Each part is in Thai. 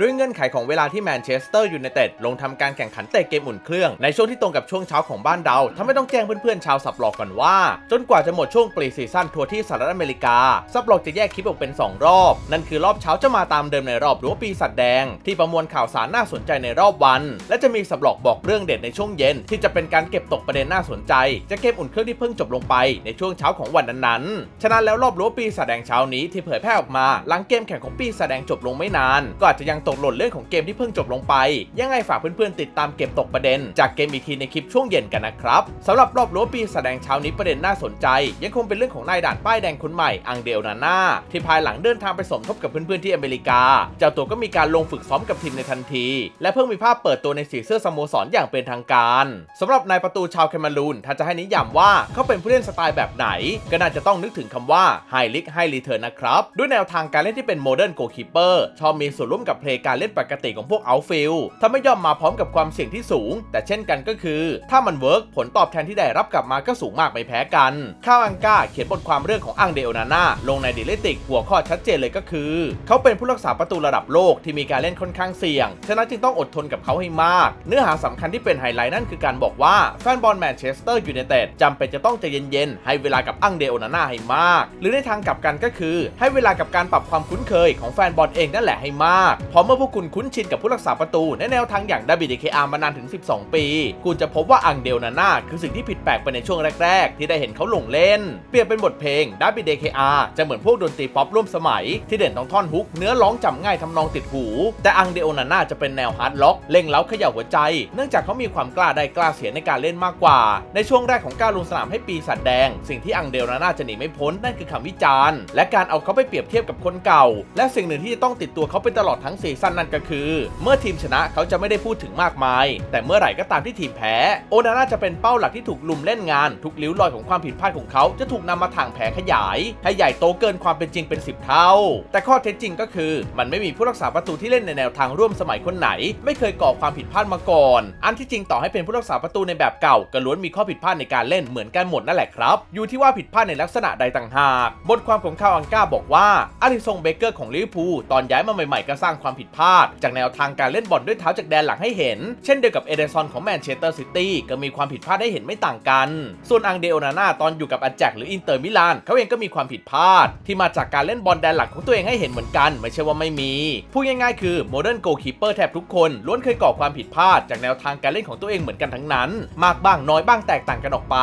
ด้วยเงื่อนไขของเวลาที่แมนเชสเตอร์ยูไนเต็ดลงทำการแข่งขันเตะเกมอุ่นเครื่องในช่วงที่ตรงกับช่วงเช้าของบ้านเราทำให้ต้องแจ้งเพื่อนๆชาวสับหลอกก่อนว่า จนกว่าจะหมดช่วงปรีซีซั่นทัวร์ที่สหรัฐอเมริกา สับหลอกจะแยกคลิปออกเป็น 2 รอบ นั่นคือรอบเช้าจะมาตามเดิมในรอบรือว่าปีสัตว์แดง ที่ประมวลข่าวสารน่าสนใจในรอบวัน และจะมีสับหลอกบอกเรื่องเด็ดในช่วงเย็น ที่จะเป็นการเก็บตกประเด็นน่าสนใจ จะเกมอุ่นเครื่องที่เพิ่งจบลงไปในช่วงเช้าของวันนั้นๆฉะนั้นแล้วรอบรั้วปีสัตว์แดงเช้านี้ที่เผยแพร่ออกมาหลังเกมแข่งของปีแสดงจบลงไม่นานก็อาจจะยังตกหล่นเรื่องของเกมที่เพิ่งจบลงไป ยังไงฝากเพื่อนๆติดตามเก็บตกประเด็น จากเกมอีกทีในคลิปช่วงเย็นกันนะครับสำหรับรอบรั้วปีแสดงเช้านี้ประเด็นน่าสนใจ ยังคงเป็นเรื่องของนายด่านป้ายแดงคนใหม่อังเดลนาน่าที่ภายหลังเดินทางไปสมทบกับเพื่อนๆที่อเมริกา เจ้าตัวก็มีการลงฝึกซ้อมกับทีมในทันที และเพิ่งมีภาพเปิดตัวในสีเสื้อสโมสรอย่างเป็นทางการสำหรับนายประตูชาวแคนารูนถ้าจะให้นิยามว่าเขาเป็นผู้เล่นสไตล์แบบไหน ก็น่าจะต้องนึกถึงคำว่าไฮลิกไฮรีเทิร์นนะครับด้วยแนวทางการเล่นที่เป็นโมเดิร์นโกคีเปอร์ชอบมีส่วนร่วมกับเพลการเล่นปกติของพวกเอาฟิลทำให้ย่อมมาพร้อมกับความเสี่ยงที่สูง แต่เช่นกันก็คือ ถ้ามันเวิร์กผลตอบแทนที่ได้รับกลับมาก็สูงมากไม่แพ้กัน ข้าวอังกาเขียนบทความเรื่องของอังเดโอนาน่าลงในเดลิติกหัวข้อชัดเจนเลยก็คือ เขาเป็นผู้รักษาประตูระดับโลกที่มีการเล่นค่อนข้างเสี่ยง ฉะนั้นจึงต้องอดทนกับเขาให้มาก เนื้อหาสำคัญที่เป็นไฮไลท์นั่นคือการบอกว่าแฟนบอลแมนเชสเตอร์ยูไนเต็ดจำเป็นจะต้องใจเย็นๆให้เวลากับอังเดโอนาน่าให้มาก หรือในทางกลับกันก็คือ ให้เวลากับการปรับความคุ้นเคยของแฟนบอลเองนั่นแหละให้มากพราะเมื่อพวกคุณคุ้นชินกับผู้รักษาประตูในแนวทางอย่างดาบิดเเคอามานานถึง 12 ปี คุณจะพบว่าอังเดลนาน่าคือสิ่งที่ผิดแปลกไปในช่วงแรก ๆ ที่ได้เห็นเขาหลงเล่น เปรียบเป็นบทเพลงดาบิดเคอาจะเหมือนพวกดนตรีป๊อปร่วมสมัย ที่เด่นตรงท่อนฮุกเนื้อร้องจำง่ายทำนองติดหู แต่อังเดลนาน่าจะเป็นแนวฮาร์ดล็อกเล่งเล้าเขย่าหัวใจ เนื่องจากเขามีความกล้าได้กล้าเสียในการเล่นมากกว่า ในช่วงแรกของการลงสนามให้ปีศาจแดง สิ่งที่อังเดลนาน่าจะหนีไม่พ้นนั่นคือคำวิจารณ์ และการเอาเขาไปเปรียบเทียบกับคนเก่า และสิ่งหนึ่งที่จะต้องติดตัวเขาไปตลอดทั้งซีซั่นนั่นก็คือ เมื่อทีมชนะเขาจะไม่ได้พูดถึงมากมาย แต่เมื่อไหร่ก็ตามที่ทีมแพ้ โอนาน่าจะเป็นเป้าหลักที่ถูกลุมเล่นงาน ทุกลิ้วรอยของความผิดพลาดของเขาจะถูกนำมาถ่างแผลขยาย ให้ใหญ่โตเกินความเป็นจริงเป็น 10 เท่า แต่ข้อเท็จจริงก็คือ มันไม่มีผู้รักษาประตูที่เล่นในแนวทางร่วมสมัยคนไหน ไม่เคยก่อความผิดพลาดมาก่อน อันที่จริงต่อให้เป็นผู้รักษาประตูในแบบเก่าก็ล้วนมีข้อผิดพลาดในการเล่นเหมือนกันหมดนั่นแหละครับอยู่ที่ว่าผิดพลาดในลักษณะใดต่างหาก บทความของคาวอังกาบอกว่าอาริซงเบเกอร์ของลิเวอร์พูลตอนย้ายมาใหม่ๆก็สร้างความผิดพลาด จากแนวทางการเล่นบอลด้วยเท้าจากแดนหลังให้เห็น เช่นเดียวกับเอเดซอนของแมนเชสเตอร์ซิตี้ก็มีความผิดพลาดให้เห็นไม่ต่างกัน ส่วนอังเดโอนาน่าตอนอยู่กับอาแจกหรืออินเตอร์มิลานเขาเองก็มีความผิดพลาด ที่มาจากการเล่นบอลแดนหลังของตัวเองให้เห็นเหมือนกัน ไม่ใช่ว่าไม่มีพูดง่ายๆคือโมเดิร์นโกลคีเปอร์แทบทุกคนล้วนเคยก่อความผิดพลาดจากแนวทางการเล่นของตัวเองเหมือนกันทั้งนั้น มากบ้างน้อยบ้างแตกต่างกันออกไป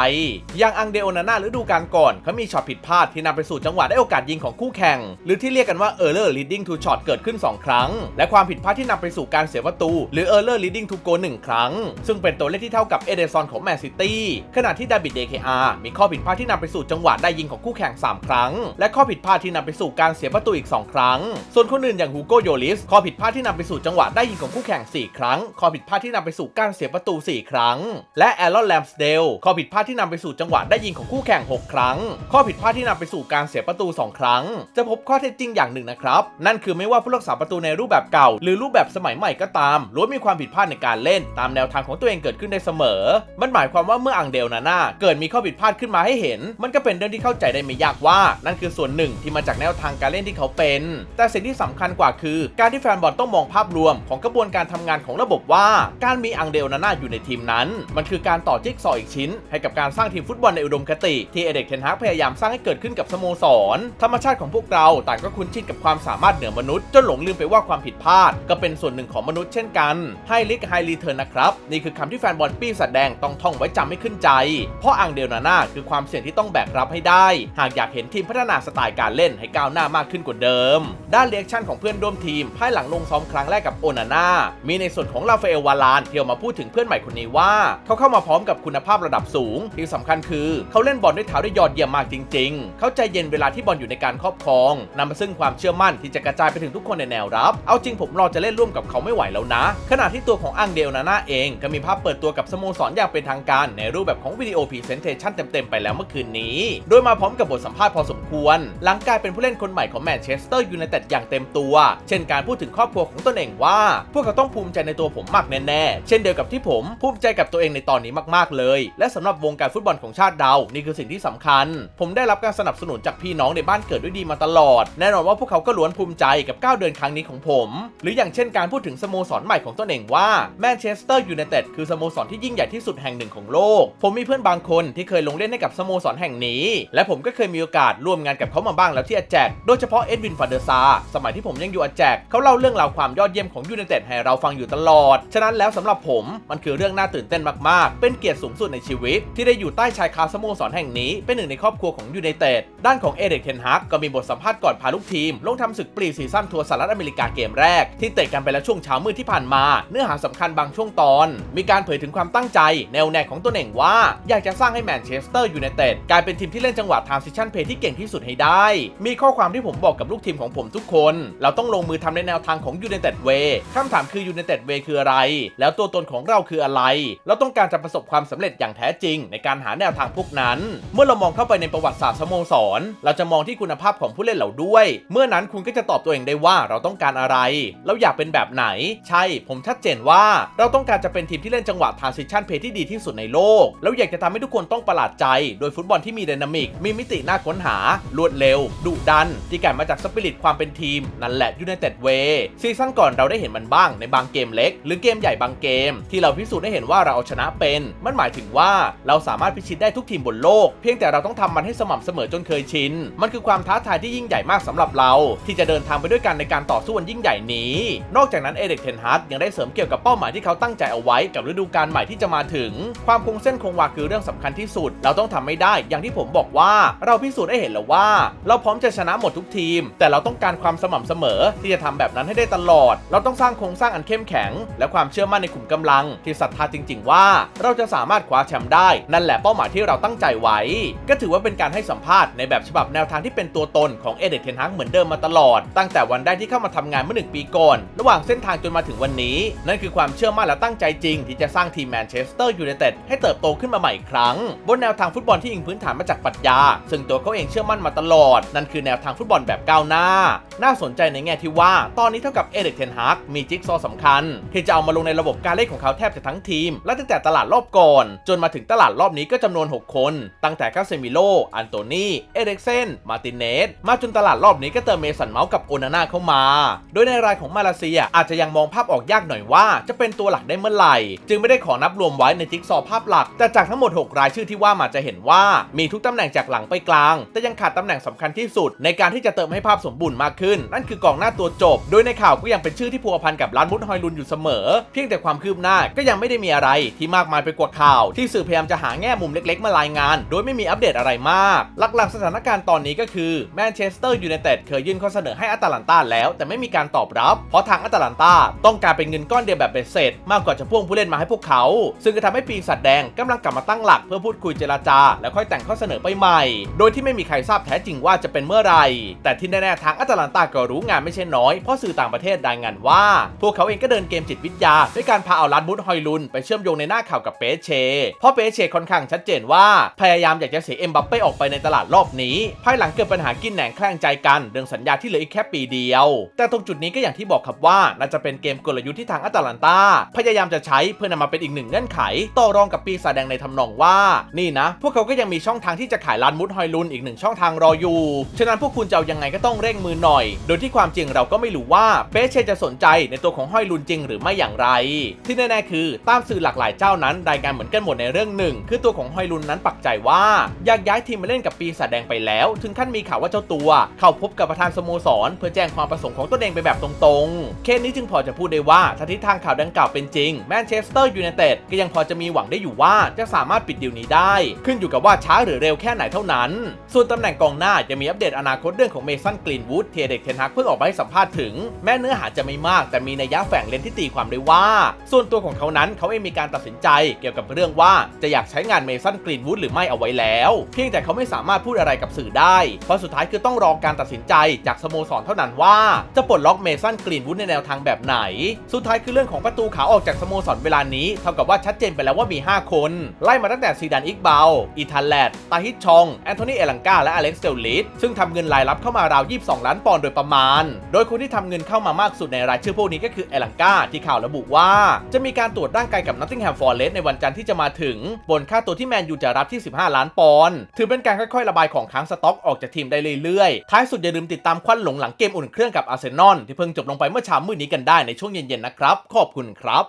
อย่างอังเดโอนาน่าฤดูกาลก่อนเขามีช็อตผิดพลาดที่นำไปสู่จังหวะได้โอกาสยิงของคู่แข่ง หรือที่เรียกกันว่า error leading to shot เกิดขึ้น 2 ครั้งและความผิดพลาดที่นำไปสู่การเสียประตู หรือ error leading to goal 1ครั้ง ซึ่งเป็นตัวเลขที่เท่ากับเอเดซอนของแมนซิตี้ขณะที่ดาบิดเดเคอามีข้อผิดพลาดที่นำไปสู่จังหวะได้ยิงของคู่แข่ง 3 ครั้ง และข้อผิดพลาดที่นำไปสู่การเสียประตูอีก 2 ครั้ง ส่วนคนอื่นอย่างฮูโกโยลิสข้อผิดพลาดที่นำไปสู่จังหวะได้ยิงของคู่แข่ง 4 ครั้ง ข้อผิดพลาดที่นำไปสู่การเสียประตู 4 ครั้ง และแอรอนแลมสเดลข้อผิดพลาดที่นำไปสู่จังหวะได้ยิงของคู่แข่ง 6 ครั้ง ข้อผิดพลาดที่นำไปสู่การเสียประตู 2 ครั้ง จะพบข้อเท็จจริงอย่างหนึ่งนะครับ นั่นคือไม่ว่าผู้รักษาประตูในรูปแบบเก่า หรือรูปแบบสมัยใหม่ก็ตามล้วนมีความผิดพลาดในการเล่น ตามแนวทางของตัวเองเกิดขึ้นได้เสมอ มันหมายความว่าเมื่ออังเดลนาน่าเกิดมีข้อผิดพลาดขึ้นมาให้เห็น มันก็เป็นเรื่องที่เข้าใจได้ไม่ยากว่า นั่นคือส่วนหนึ่งที่มาจากแนวทางการเล่นที่เขาเป็น แต่สิ่งที่สำคัญกว่าคือ การที่แฟนบอลต้องมองภาพรวมของกระบวนการทำงานของระบบว่า การมีอังเดลนาน่าอยู่ในทีมนั้น มันคือการต่อจิ๊กซออีกชิ้น ให้กับการสร้างทีมฟุตบอลในอุดมคติ ที่เอเด็กเทนฮากพยายามสร้างให้เกิดขึ้นกับสโมสร ธรรมชาติของพวกเราต่างก็คุ้นชินกับความสามารถเหนือมนุษย์จนหลงลืมไปว่าความผิดพลาด ก็เป็นส่วนหนึ่งของมนุษย์เช่นกันไฮลิกไฮรีเทิร์นนะครับ นี่คือคำที่แฟนบอลปีศาจแดงต้องท่องไว้จำให้ขึ้นใจ เพราะอังเดลนาน่าคือความเสี่ยงที่ต้องแบกรับให้ได้ หากอยากเห็นทีมพัฒนาสไตล์การเล่นให้ก้าวหน้ามากขึ้นกว่าเดิม ด้านเรียกชั่นของเพื่อนร่วมทีมภายหลังลงซ้อมครั้งแรกกับโอนาน่ามีในส่วนของลาฟาเอลวาลานเที่ออกมาพูดถึงเพื่อนใหม่คนนี้ว่า เขาเข้ามาพร้อมกับคุณภาพระดับสูง ที่สำคัญคือ เขาเล่นบอลด้วยเท้าได้ยอดเยี่ยมมากจริง ๆ เขาใจเย็นเวลาที่บอลอยู่ในการครอบครองนำมาซึ่งความเชื่อมั่นที่จะกระจายไปถึงทุกคนในแนวรับเอาจริงผมรอจะเล่นร่วมกับเขาไม่ไหวแล้วนะ ขณะที่ตัวของอังเดลนาน่าเองก็มีภาพเปิดตัวกับสโมสรอย่างเป็นทางการ ในรูปแบบของวิดีโอพรีเซนเทชันเต็มๆไปแล้วเมื่อคืนนี้ โดยมาพร้อมกับบทสัมภาษณ์พอสมควร หลังกลายเป็นผู้เล่นคนใหม่ของแมนเชสเตอร์ยูไนเต็ดอย่างเต็มตัว เช่นการพูดถึงครอบครัวของตนเองว่า พวกเขาต้องภูมิใจในตัวผมมากแน่ๆ เช่นเดียวกับที่ผมภูมิใจกับตัวเองในตอนนี้มากๆเลย และสำหรับวงการฟุตบอลของชาติเรานี่คือสิ่งที่สำคัญ ผมได้รับการสนับสนุนจากพี่น้องในบ้านเกิดด้วยดีมาตลอด แน่นอนว่าพวกเขาก็ล้วนภูมิใจกับก้าวเดินครั้งนี้ของผม หรืออย่างเช่นการพูดถึงสโมสรใหม่ของตนเองว่าแมนเชสเตอร์ยูไนเต็ดคือสโมสรที่ยิ่งใหญ่ที่สุดแห่งหนึ่งของโลก ผมมีเพื่อนบางคนที่เคยลงเล่นให้กับสโมสรแห่งนี้ และผมก็เคยมีโอกาสร่วมงานกับเขามาบ้างแล้วที่อาแจกโดยเฉพาะเอ็ดวินฟาเดอร์ซาสมัยที่ผมยังอยู่อาแจกเขาเล่าเรื่องราวความยอดเยี่ยมของยูไนเต็ดให้เราฟังอยู่ตลอด ฉะนั้นแล้วสำหรับผมมันคือเรื่องน่าตื่นเต้นมาก ๆ เป็นเกียรติสูงสุดในชีวิต ที่ได้อยู่ใต้ชายคาสโมสรแห่งนี้เป็นหนึ่งในครอบครัวของยูไนเต็ดด้านของเอเด็กเทนฮักก็มีบทสัมภาษณ์ก่อนพาลูกทีม ลงทำศึกปรีซีซั่นทัวร์สหรัฐอเมริกาเกมแรกที่เตะกันไปแล้วช่วงเช้ามืดที่ผ่านมา เนื้อหาสำคัญบางช่วงตอน มีการเผยถึงความตั้งใจ แนวแนวของตัวเองว่า อยากจะสร้างให้แมนเชสเตอร์ยูไนเต็ดกลายเป็นทีมที่เล่นจังหวะทานซิชันเพย์ที่เก่งที่สุดให้ได้ มีข้อความที่ผมบอกกับลูกทีมของผมทุกคน เราต้องลงมือทำในแนวทางของยูไนเต็ดเวย์คำถามคือยูไนเต็ดเวย์คืออะไร แล้วตัวตนของเราคืออะไร เราต้องการจะประสบความสำเร็จอย่างแท้จริง ในการหาแนวทางพวกนั้น เมื่อเรามองเข้าไปในประวัติศาสตร์สโมสร เราจะมองที่คุณภาพของผู้เล่นเหล่าด้วย เมื่อนั้นคุณก็จะตอบตัวเองได้ว่าเราต้องการอะไรเราอยากเป็นแบบไหน ใช่ ผมชัดเจนว่าเราต้องการจะเป็นทีมที่เล่นจังหวะทรานซิชันเพย์ที่ดีที่สุดในโลก แล้วอยากจะทำให้ทุกคนต้องประหลาดใจ โดยฟุตบอลที่มีไดนามิก มีมิติน่าค้นหา รวดเร็ว ดุดัน ที่แก่มาจากสปิริตความเป็นทีม นั่นแหละยูไนเต็ดเวซีซั่นก่อนเราได้เห็นมันบ้างในบางเกมเล็ก หรือเกมใหญ่บางเกม ที่เราพิสูจน์ได้เห็นว่าเราเอาชนะเป็น มันหมายถึงว่าเราสามารถพิชิตได้ทุกทีมบนโลก เพียงแต่เราต้องทำมันให้สม่ำเสมอจนเคยชิน มันคือความท้าทายที่ยิ่งใหญ่มากสำหรับเรา ที่จะเดินทางไปด้วยกันในการต่อสู้อันยิ่งใหญ่นี้ นอกจากนั้นเอเด็กเทนฮาร์ดยังได้เสริมเกี่ยวกับเป้าหมายที่เขาตั้งใจเอาไว้กับฤดูกาลใหม่ที่จะมาถึง ความคงเส้นคงวาคือเรื่องสำคัญที่สุด เราต้องทำไม่ได้ อย่างที่ผมบอกว่าเราพิสูจน์ได้เห็นแล้วว่า เราพร้อมจะชนะหมดทุกทีม แต่เราต้องการความสม่ำเสมอ ที่จะทำแบบนั้นให้ได้ตลอด เราต้องสร้างโครงสร้างอันเข้มแข็ง และความเชื่อมั่นในขุมกำลัง ที่ศรัทธาจริง ๆ ว่า เราจะสามารถคว้าแชมป์ได้นั่นแหละเป้าหมายที่เราตั้งใจไว้ ก็ถือว่าเป็นการให้สัมภาษณ์ในแบบฉบับแนวทางที่เป็นตัวตนของเอเด็กเทนฮักเหมือนเดิมมาตลอด ตั้งแต่วันแรกที่เข้ามาทำงานเมื่อหนึ่งปีก่อน ระหว่างเส้นทางจนมาถึงวันนี้ นั่นคือความเชื่อมั่นและตั้งใจจริง ที่จะสร้างทีมแมนเชสเตอร์ยูไนเต็ดให้เติบโตขึ้นมาใหม่อีกครั้ง บนแนวทางฟุตบอลที่อิงพื้นฐานมาจากปรัชญา ซึ่งตัวเขาเองเชื่อมั่นมาตลอด นั่นคือแนวทางฟุตบอลแบบก้าวหน้า น่าสนใจในแง่ที่ว่า ตอนนี้เท่ากับเอเดกเทนฮักมีจิ๊กซอว์สำคัญ ที่จะเอามาลงในระบบการเล่นของเขาแทบจะทั้งทีม และตั้งแต่ตลาดรอบก่อน จนมาถึงตลาดรอบนี้ก็จำนวน 6 คน ตั้งแต่คาเซมิโล อันโตนีเอเด็กเซน มาติเนสมาจนตลาดรอบนี้ก็เติมเมสันเมาส์กับโอนาน่าเข้ามา โดยในในรายของมาเลเซีย อาจจะยังมองภาพออกยากหน่อยว่า จะเป็นตัวหลักได้เมื่อไหร่ จึงไม่ได้ขอนับรวมไว้ในจิ๊กซอว์ภาพหลัก แต่จากทั้งหมด 6 รายชื่อที่ว่ามาจะเห็นว่ามีทุกตำแหน่งจากหลังไปกลาง แต่ยังขาดตำแหน่งสำคัญที่สุด ในการที่จะเติมให้ภาพสมบูรณ์มากขึ้น นั่นคือกองหน้าตัวจบ โดยในข่าวก็ยังเป็นชื่อที่พัวพันกับร้านมุดฮอยลุนอยู่เสมอ เพียงแต่ความคืบหน้าก็ยังไม่ได้มีอะไรที่มากมายไปกว่าข่าว ที่สื่อพยายามจะหาแง่มุมเล็ก ๆ มารายงาน โดยไม่มีอัปเดตอะไรมาก หลักๆสถานการณ์ตอนนี้ก็คือแมนเชสเตอร์ยูไนเต็ดเคยยื่นข้อเสนอให้อัตแลนตาแล้ว แต่ไม่มีการตอบรับ เพราะทางอัตแลนตาต้องการเป็นเงินก้อนเดียวแบบเบ็ดเสร็จ มากกว่าจะพ่วงผู้เล่นมาให้พวกเขา ซึ่งก็ทำให้ปีศาจแดงกำลังกลับมาตั้งหลักเพื่อพูดคุยเจรจา แล้วค่อยแต่งข้อเสนอไปใหม่ โดยที่ไม่มีใครทราบแท้จริงว่าจะเป็นเมื่อไร แต่ที่แน่ๆทางอัตแลนตาก็รู้งานไม่ใช่น้อย เพราะสื่อต่างประเทศรายงานว่า พวกเขาเองก็เดินเกมจิตวิทยาด้วยการพาเอาลัดบุตฮอยลุนไปเชื่อมโยงในหน้าข่าวกับเปเช เพราะเปเชค่อนข้างชัดเจนว่าพยายามอยากจะเสียเอ็มบัปเป้ออกไปในตลาดรอบนี้ ภายหลังเกิดปัญหากินแหนงแคลงใจกันเรื่องสัญญาที่เหลืออีกแค่ปีเดียว แต่ตรงจุดนี้ก็อย่างที่บอกครับว่าน่าจะเป็นเกมกลยุทธ์ที่ทางอัตแลนตาพยายามจะใช้เพื่อนำมาเป็นอีกหนึ่งเงื่อนไขต่อรองกับปีศาจแดงในทำนองว่า นี่นะ พวกเขาก็ยังมีช่องทางที่จะขายลานมุดฮอยลุนอีกหนึ่งช่องทางรออยู่ ฉะนั้นพวกคุณจะเอายังไงก็ต้องเร่งมือหน่อย โดยที่ความจริงเราก็ไม่รู้ว่าเปเชจะสนใจในตัวของฮอยลุนจริงหรือไม่อย่างไร ที่แน่ๆคือตามสื่อหลากหลายเจ้านั้นรายงานเหมือนกันหมดในเรื่องหนึ่งคือตัวของฮอยลุนนั้นปักใจว่าอยากย้ายทีมมาเล่นกับปีศาจแดงไปแล้ว ถึงขั้นมีข่าวว่าเจ้าตัว เข้าพบกับประธานสโมสร เพื่อแจ้งความประสงค์ของตนเองไปแบบตรงๆ เคสนี้จึงพอจะพูดได้ว่าถ้าทิศทางข่าวดังกล่าวเป็นจริงแมนเชสเตอร์ยูไนเต็ดก็ยังพอจะมีหวังได้อยู่ว่าจะสามารถปิดดีลนี้ได้ ขึ้นอยู่กับว่าช้าหรือเร็วแค่ไหนเท่านั้น ส่วนตำแหน่งกองหน้าจะมีอัปเดตอนาคตเรื่องของเมสันกรีนวูดเทียเด็กเทนฮักเพิ่งออกมาให้สัมภาษณ์ถึง แม้เนื้อหาจะไม่มาก แต่มีนัยยะแฝงเลนที่ตีความได้ว่า ส่วนตัวของเขานั้นเขาเองมีการตัดสินใจเกี่ยวกับเรื่องว่าจะอยากใช้งานเมสันกรีนวูดหรือไม่เอาไว้แล้ว เพียงแต่เขาไม่สามารถพูดอะไรกับสื่อได้ เพราะสุดท้ายคือต้องรอการตัดสินใจจากสโมสรเท่านั้นว่าจะปลดล็อกเมสันกรีนวูดในแนวทางแบบไหน สุดท้ายคือเรื่องของประตูขาออกจากสโมสรเวลานี้เท่ากับว่าชัดเจนไปแล้วว่ามี 5 คน ไล่มาตั้งแต่ซีดานอิกเบลอีธานแลดตาฮิตชอง แอนโทนีเอลังกาและอเล็กซ์เดลลิสซึ่งทำเงินรายรับเข้ามาราว 22 ล้านปอนด์โดยประมาณ โดยคนที่ทำเงินเข้ามามากสุดในรายชื่อพวกนี้ก็คือเอลังกาที่ข่าวระบุว่า จะมีการตรวจร่างกายกับนอตติงแฮมฟอร์เรสในวันจันทร์ที่จะมาถึงบนค่าตัวที่แมนยูจะรับที่ 15 ล้านปอนด์ถือเป็นการค่อยๆ ระบายของค้างสต็อกออกจากทีมได้เรื่อยๆท้ายสุดอย่าลืมติดตามควันหลงหลังเกมอุ่นเครื่องกับอาร์เซนอลที่เพิ่งจบลงไปเมื่อเช้ามืดนี้กันได้ในช่วงเย็นๆนะครับ ขอบคุณครับ